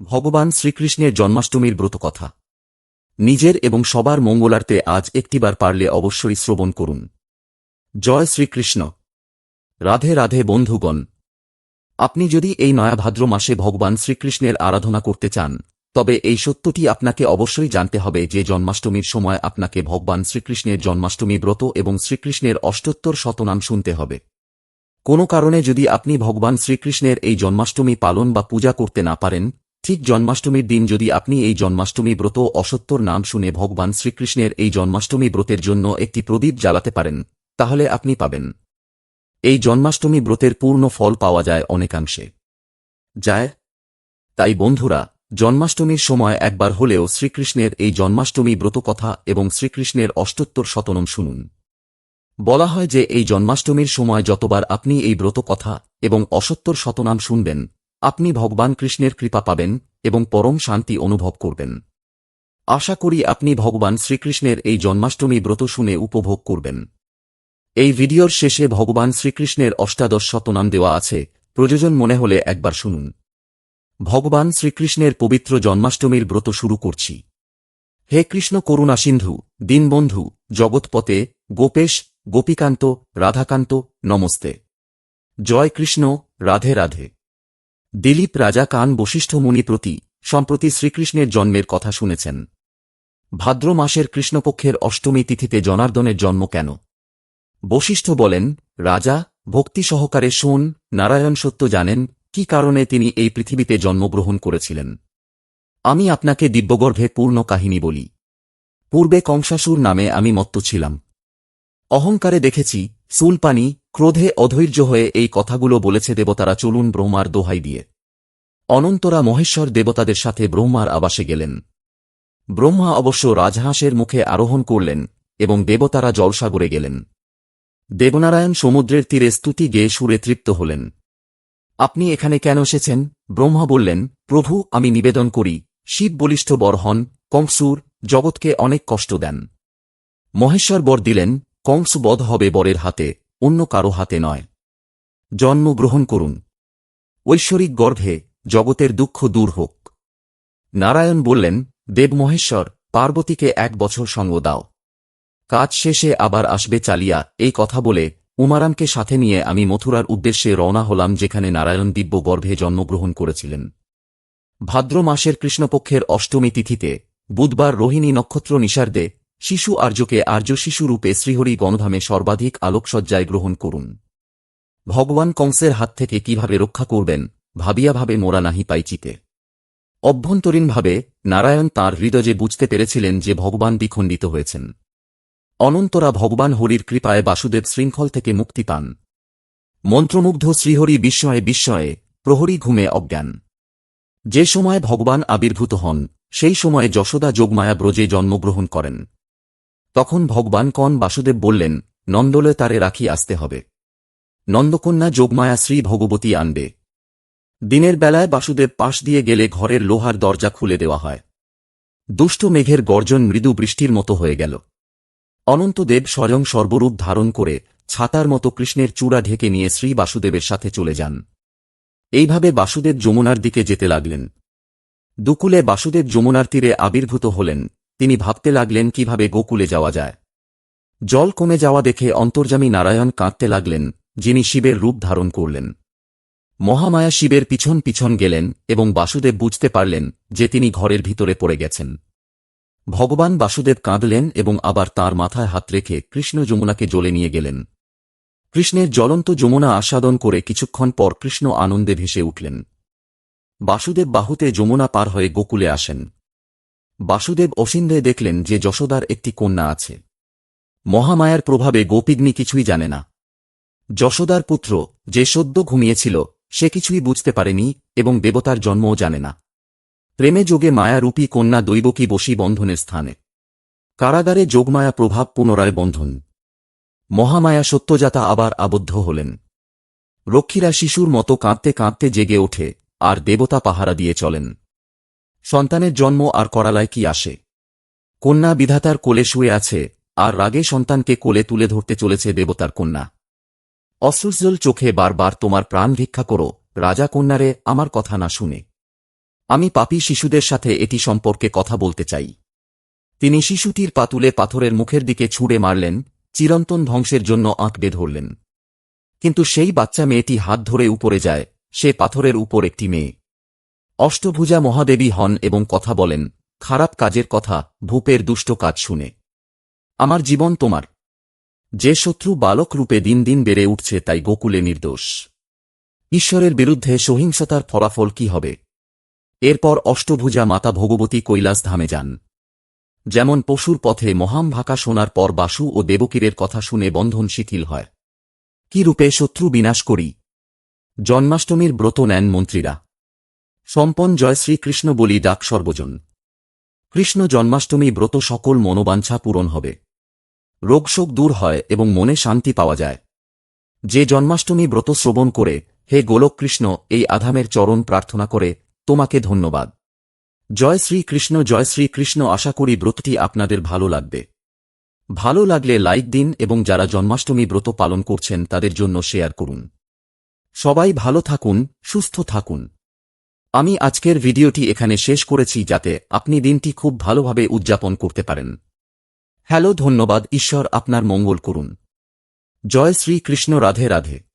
ভগবান শ্রীকৃষ্ণের জন্মাষ্টমীর ব্রতকথা নিজের এবং সবার মঙ্গলার্থে আজ একটিবার পারলে অবশ্যই শ্রবণ করুন। জয় শ্রীকৃষ্ণ। রাধে রাধে বন্ধুগণ। আপনি যদি এই নয়া ভাদ্র মাসে ভগবান শ্রীকৃষ্ণের আরাধনা করতে চান, তবে এই সত্যটি আপনাকে অবশ্যই জানতে হবে যে জন্মাষ্টমীর সময় আপনাকে ভগবান শ্রীকৃষ্ণের জন্মাষ্টমী ব্রত এবং শ্রীকৃষ্ণের অষ্টোত্তর শতনাম শুনতে হবে। কোনো কারণে যদি আপনি ভগবান শ্রীকৃষ্ণের এই জন্মাষ্টমী পালন বা পূজা করতে না পারেন ঠিক জন্মাষ্টমীর দিন যদি আপনি এই জন্মাষ্টমী ব্রত অসত্তর নাম শুনে ভগবান শ্রীকৃষ্ণের এই জন্মাষ্টমী ব্রতের জন্য একটি প্রদীপ জ্বালাতে পারেন, তাহলে আপনি পাবেন। এই জন্মাষ্টমী ব্রতের পূর্ণ ফল পাওয়া যায় অনেকাংশে। যায়? তাই বন্ধুরা, জন্মাষ্টমীর সময় একবার হলেও শ্রীকৃষ্ণের এই জন্মাষ্টমী ব্রত কথা এবং শ্রীকৃষ্ণের অষ্টোত্তর শতনম শুনুন। বলা হয় যে এই জন্মাষ্টমীর সময় যতবার আপনি এই ব্রত কথা এবং অসত্তর শতনাম শুনবেন আপনি ভগবান কৃষ্ণের কৃপা পাবেন এবং পরম শান্তি অনুভব করবেন। আশা করি আপনি ভগবান শ্রীকৃষ্ণের এই জন্মাষ্টমী ব্রত শুনে উপভোগ করবেন। এই ভিডিওর শেষে ভগবান শ্রীকৃষ্ণের অষ্টাদশ শতনাম দেওয়া আছে, প্রয়োজন মনে হলে একবার শুনুন। ভগবান শ্রীকৃষ্ণের পবিত্র জন্মাষ্টমীর ব্রত শুরু করছি। হে কৃষ্ণ করুণা সিন্ধু, দীনবন্ধু, জগৎপতে, গোপেশ, গোপীকান্ত, রাধাকান্ত, নমস্তে। জয় কৃষ্ণ, রাধে রাধে। দিলীপ রাজা কান বশিষ্ঠ মুনি প্রতি, সম্প্রতি শ্রীকৃষ্ণের জন্মের কথা শুনেছেন। ভাদ্র মাসের কৃষ্ণপক্ষের অষ্টমী তিথিতে জনার্দনের জন্ম কেন? বশিষ্ঠ বলেন, রাজা, ভক্তি সহকারে শোন, নারায়ণ সত্য জানেন, কি কারণে তিনি এই পৃথিবীতে জন্মগ্রহণ করেছিলেন। আমি আপনাকে দিব্যগর্ভে পূর্ণ কাহিনী বলি। পূর্বে কংসাসুর নামে আমি মত্ত ছিলাম। অহংকারে দেখেছি সুলপানি ক্রোধে অধৈর্য হয়ে এই কথাগুলো বলেছে দেবতারা চলুন ব্রহ্মার দোহাই দিয়ে। অনন্তরা মহেশ্বর দেবতাদের সাথে ব্রহ্মার আবাসে গেলেন। ব্রহ্মা অবশ্য রাজহাঁসের মুখে আরোহণ করলেন এবং দেবতারা জলসাগরে গেলেন। দেবনারায়ণ সমুদ্রের তীরে স্তুতি গেয়ে সুরে তৃপ্ত হলেন। আপনি এখানে কেন এসেছেন? ব্রহ্মা বললেন, প্রভু, আমি নিবেদন করি, শিব বলিষ্ঠ বর হন, কংসুর, জগৎকে অনেক কষ্ট দেন। মহেশ্বর বর দিলেন কংস বধ হবে বরের হাতে, অন্য কারও হাতে নয়। জন্ম গ্রহণ করুন। ঐশ্বরিক গর্ভে জগতের দুঃখ দূর হোক। নারায়ণ বললেন, দেব মহেশ্বর, পার্বতীকে এক বছর সঙ্গ দাও। কাজ শেষে আবার আসবে চালিয়া, এই কথা বলে উমারামকে সাথে নিয়ে আমি মথুরার উদ্দেশ্যে রওনা হলাম যেখানে নারায়ণ দিব্য গর্ভে জন্মগ্রহণ করেছিলেন। ভাদ্র মাসের কৃষ্ণপক্ষের অষ্টমী তিথিতে, বুধবার রোহিণী নক্ষত্র নিষার্দে শিশু আর্যকে আর্য শিশুরূপে শ্রীহরি গণধামে সর্বাধিক আলোকসজ্জায় গ্রহণ করুন। ভগবান কংসের হাত থেকে কীভাবে রক্ষা করবেন, ভাবিয়া ভাবে মোরা নাহি পাইচিতে। অভ্যন্তরীণভাবে নারায়ণ তাঁর হৃদয়ে বুঝতে পেরেছিলেন যে ভগবান বিখণ্ডিত হয়েছেন। অনন্তরা ভগবান হরির কৃপায় বাসুদেব শৃঙ্খল থেকে মুক্তি পান। মন্ত্রমুগ্ধ শ্রীহরি বিস্ময়ে বিস্ময়ে, প্রহরী ঘুমে অজ্ঞান। যে সময় ভগবান আবির্ভূত হন, সেই সময়ে যশোদা যোগমায়া ব্রজে জন্মগ্রহণ করেন। তখন ভগবান কন বাসুদেব বললেন, নন্দলে তারে রাখি আসতে হবে। নন্দকন্যা যোগমায়া শ্রী ভগবতী আনবে। দিনের বেলায় বাসুদেব পাশ দিয়ে গেলে ঘরের লোহার দরজা খুলে দেওয়া হয়। দুষ্ট মেঘের গর্জন মৃদু বৃষ্টির মতো হয়ে গেল। অনন্তদেব স্বয়ং সর্বরূপ ধারণ করে ছাতার মতো কৃষ্ণের চূড়া ঢেকে নিয়ে শ্রী বাসুদেবের সাথে চলে যান। এইভাবে বাসুদেব যমুনার দিকে যেতে লাগলেন। দুকুলে বাসুদেব যমুনার তীরে আবির্ভূত হলেন। তিনি ভাবতে লাগলেন কীভাবে গোকুলে যাওয়া যায়। জল কমে যাওয়া দেখে অন্তর্জামী নারায়ণ কাঁদতে লাগলেন, যিনি শিবের রূপ ধারণ করলেন। মহামায়া শিবের পিছন পিছন গেলেন এবং বাসুদেব বুঝতে পারলেন যে তিনি ঘরের ভিতরে পড়ে গেছেন। ভগবান বাসুদেব কাঁদলেন এবং আবার তার মাথায় হাত রেখে কৃষ্ণ যমুনাকে জ্বলে নিয়ে গেলেন। কৃষ্ণের জ্বলন্ত যমুনা আস্বাদন করে কিছুক্ষণ পর কৃষ্ণ আনন্দে ভেসে উঠলেন। বাসুদেব বাহুতে যমুনা পার হয়ে গোকুলে আসেন। বাসুদেব অসিন্দে দেখলেন যে যশোদার একটি কন্যা আছে। মহামায়ার প্রভাবে গোপিগ্নি কিছুই জানে না। যশোদার পুত্র যে সদ্য ঘুমিয়েছিল, সে কিছুই বুঝতে পারেনি এবং দেবতার জন্মও জানে না। প্রেমে যোগে মায়ারূপী কন্যা দৈবকী বসী বন্ধনের স্থানে। কারাগারে যোগমায়া প্রভাব পুনরায় বন্ধন। মহামায়া সত্যজাতা আবার আবদ্ধ হলেন। রক্ষীরা শিশুর মতো কাঁদতে কাঁদতে জেগে ওঠে, আর দেবতা পাহারা দিয়ে চলেন। সন্তানের জন্ম আর করালায় কি আসে? কন্যা বিধাতার কোলে শুয়ে আছে, আর রাগে সন্তানকে কোলে তুলে ধরতে চলেছে দেবতার কন্যা। অশ্রুজল চোখে বারবার তোমার প্রাণ ভিক্ষা করো, রাজা কন্যারে, আমার কথা না শুনে। আমি পাপী শিশুদের সাথে এটি সম্পর্কে কথা বলতে চাই। তিনি শিশুটির পাতুলে পাথরের মুখের দিকে ছুঁড়ে মারলেন, চিরন্তন ধ্বংসের জন্য আঁকড়ে ধরলেন। কিন্তু সেই বাচ্চা মেয়েটি হাত ধরে উপরে যায়, সে পাথরের উপর একটি মেয়ে। অষ্টভুজা মহাদেবী হন এবং কথা বলেন, খারাপ কাজের কথা, ভূপের দুষ্ট কাজ শুনে। আমার জীবন তোমার। যে শত্রু বালক রূপে দিন দিন বেড়ে উঠছে তাই গোকুলে নির্দোষ। ঈশ্বরের বিরুদ্ধে সহিংসতার ফলাফল কি হবে? এরপর অষ্টভুজা মাতা ভগবতী কৈলাস ধামে যান। যেমন পশুর পথে মহাম ভাকা শোনার পর বাসু ও দেবকীরের কথা শুনে বন্ধন শিথিল হয়। কি রূপে শত্রু বিনাশ করি? জন্মাষ্টমীর ব্রত নেন মন্ত্রীরা। সম্পন জয় শ্রীকৃষ্ণ বলি ডাক সর্বজন। কৃষ্ণ জন্মাষ্টমী ব্রত সকল মনোবাঞ্ছা পূরণ হবে। রোগশোক দূর হয় এবং মনে শান্তি পাওয়া যায়। যে জন্মাষ্টমী ব্রত শ্রবণ করে, হে গোলক কৃষ্ণ, এই আধামের চরণ প্রার্থনা করে, তোমাকে ধন্যবাদ। জয় শ্রীকৃষ্ণ জয় শ্রীকৃষ্ণ, আশা করি ব্রতটি আপনাদের ভালো লাগবে। ভালো লাগলে লাইক দিন এবং যারা জন্মাষ্টমী ব্রত পালন করছেন তাদের জন্য শেয়ার করুন। সবাই ভালো থাকুন, সুস্থ থাকুন। আমি আজকের ভিডিওটি এখানে শেষ করেছি যাতে আপনি দিনটি খুব ভালোভাবে উদযাপন করতে পারেন। হ্যালো, ধন্যবাদ। ঈশ্বর আপনার মঙ্গল করুন। জয় শ্রী কৃষ্ণ রাধে রাধে।